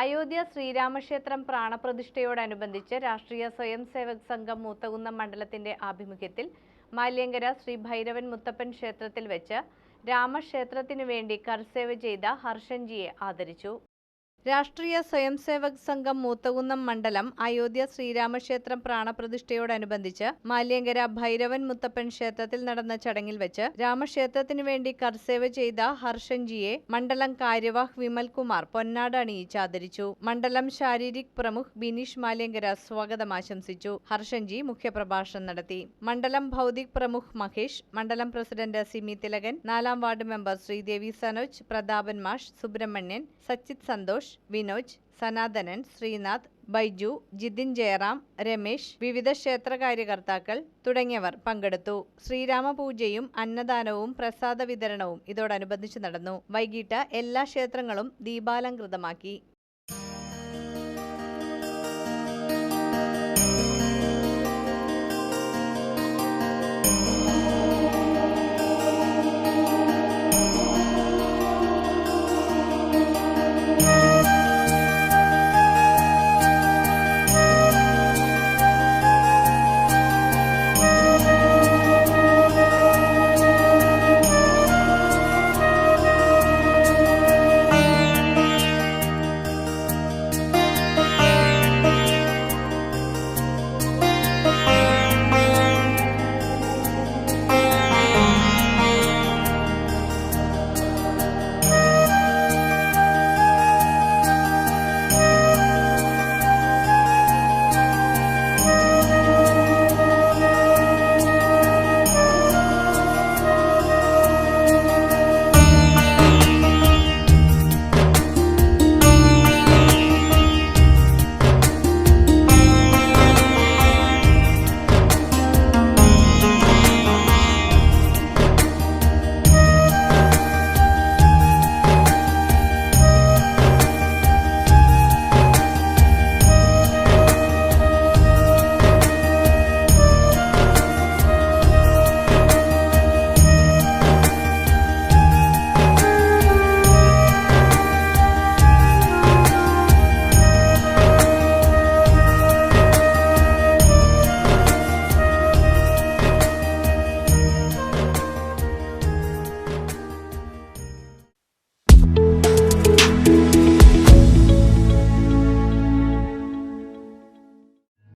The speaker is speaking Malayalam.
അയോധ്യ ശ്രീരാമക്ഷേത്രം പ്രാണപ്രതിഷ്ഠയോടനുബന്ധിച്ച് രാഷ്ട്രീയ സ്വയം സേവക് സംഘം മൂത്തകുന്നം മണ്ഡലത്തിന്റെ ആഭിമുഖ്യത്തിൽ മാല്യങ്കര ശ്രീ ഭൈരവൻ മുത്തപ്പൻ ക്ഷേത്രത്തിൽ വെച്ച് രാമക്ഷേത്രത്തിനു വേണ്ടി കർസേവ ചെയ്ത ഹർഷൻജിയെ ആദരിച്ചു. രാഷ്ട്രീയ സ്വയം സേവക് സംഘം മൂത്തകുന്നം മണ്ഡലം അയോധ്യ ശ്രീരാമക്ഷേത്രം പ്രാണപ്രതിഷ്ഠയോടനുബന്ധിച്ച് മാല്യങ്കര ഭൈരവൻ മുത്തപ്പൻ ക്ഷേത്രത്തിൽ നടന്ന ചടങ്ങിൽ വെച്ച് രാമക്ഷേത്രത്തിനു വേണ്ടി കർസേവ ചെയ്ത ഹർഷൻജിയെ മണ്ഡലം കാര്യവാഹ് വിമൽകുമാർ പൊന്നാട് അണിയിച്ച് ആദരിച്ചു. മണ്ഡലം ശാരീരിക് പ്രമുഖ് ബിനീഷ് മാല്യങ്കര സ്വാഗതം ആശംസിച്ചു. ഹർഷൻജി മുഖ്യപ്രഭാഷണം നടത്തി. മണ്ഡലം ഭൗതിക് പ്രമുഖ് മഹേഷ് മണ്ഡലം പ്രസിഡന്റ് സിമി തിലകൻ നാലാം വാർഡ് മെമ്പർ ശ്രീദേവി സനോജ് പ്രതാപൻ മാഷ് സുബ്രഹ്മണ്യൻ സച്ചിത് സന്തോഷ് വിനോജ് സനാതനൻ ശ്രീനാഥ് ബൈജു ജിതിൻ ജയറാം രമേശ് വിവിധ ക്ഷേത്ര കാര്യകർത്താക്കൾ തുടങ്ങിയവർ പങ്കെടുത്തു. ശ്രീരാമപൂജയും അന്നദാനവും പ്രസാദ വിതരണവും ഇതോടനുബന്ധിച്ച് നടന്നു. വൈകിട്ട് എല്ലാ ക്ഷേത്രങ്ങളും ദീപാലങ്കൃതമാക്കി